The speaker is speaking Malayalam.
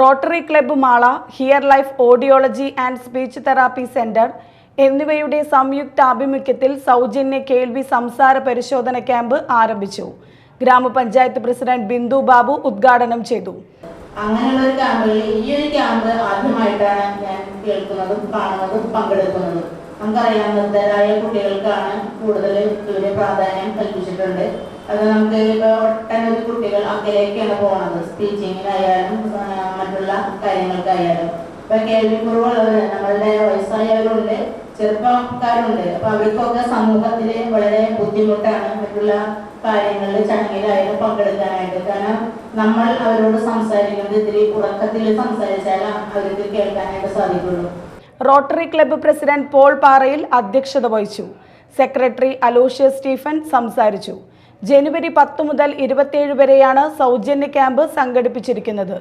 Rotary club Mala Hear Life audiology and speech therapy centre എന്നിവയുടെ സംയുക്ത ആഭിമുഖ്യത്തിൽ സൗജന്യ കേൾവി സംസാര പരിശോധന ക്യാമ്പ് ആരംഭിച്ചു. ഗ്രാമപഞ്ചായത്ത് പ്രസിഡന്റ് ബിന്ദു ബാബു ഉദ്ഘാടനം ചെയ്തു. അങ്ങനെയുള്ള ക്യാമ്പിൽ ഈ ഒരു ക്യാമ്പ് ആദ്യമായിട്ടാണ് ഞാൻ കേൾക്കുന്നതും കാണുന്നതും പങ്കെടുക്കുന്നതും. നമുക്കറിയാം നിർദ്ധരായ കുട്ടികൾക്കാണ് കൂടുതൽ പ്രാധാന്യം കൽപ്പിച്ചിട്ടുണ്ട്. അത് നമുക്ക് ഇപ്പോൾ അക്കരേക്കാണ് പോകുന്നത് സ്പീച്ചിങ്ങിനായാലും മറ്റുള്ള കാര്യങ്ങൾക്കായാലും. ഇപ്പൊ കേൾവിക്കുറവുള്ളവര് നമ്മളുടെ വയസ്സായവരുണ്ട് ചെറുപ്പക്കാരുണ്ട്. അപ്പൊ അവർക്കൊക്കെ സമൂഹത്തിൽ വളരെ ബുദ്ധിമുട്ടാണ് മറ്റുള്ള കാര്യങ്ങളിൽ ചടങ്ങിലായാലും പങ്കെടുക്കാനായിട്ട്. കാരണം നമ്മൾ അവരോട് സംസാരിക്കുന്നത് ഇതിൽ ഉറക്കത്തിൽ സംസാരിച്ചാൽ അവർക്ക് കേൾക്കാനായിട്ട് സാധിക്കുള്ളൂ. റോട്ടറി ക്ലബ്ബ് പ്രസിഡന്റ് പോൾ പാറയിൽ അധ്യക്ഷത വഹിച്ചു. സെക്രട്ടറി അലോഷ്യസ് സ്റ്റീഫൻ സംസാരിച്ചു. ജനുവരി പത്ത് മുതൽ ഇരുപത്തിയേഴ് വരെയാണ് സൗജന്യ ക്യാമ്പ് സംഘടിപ്പിച്ചിരിക്കുന്നത്.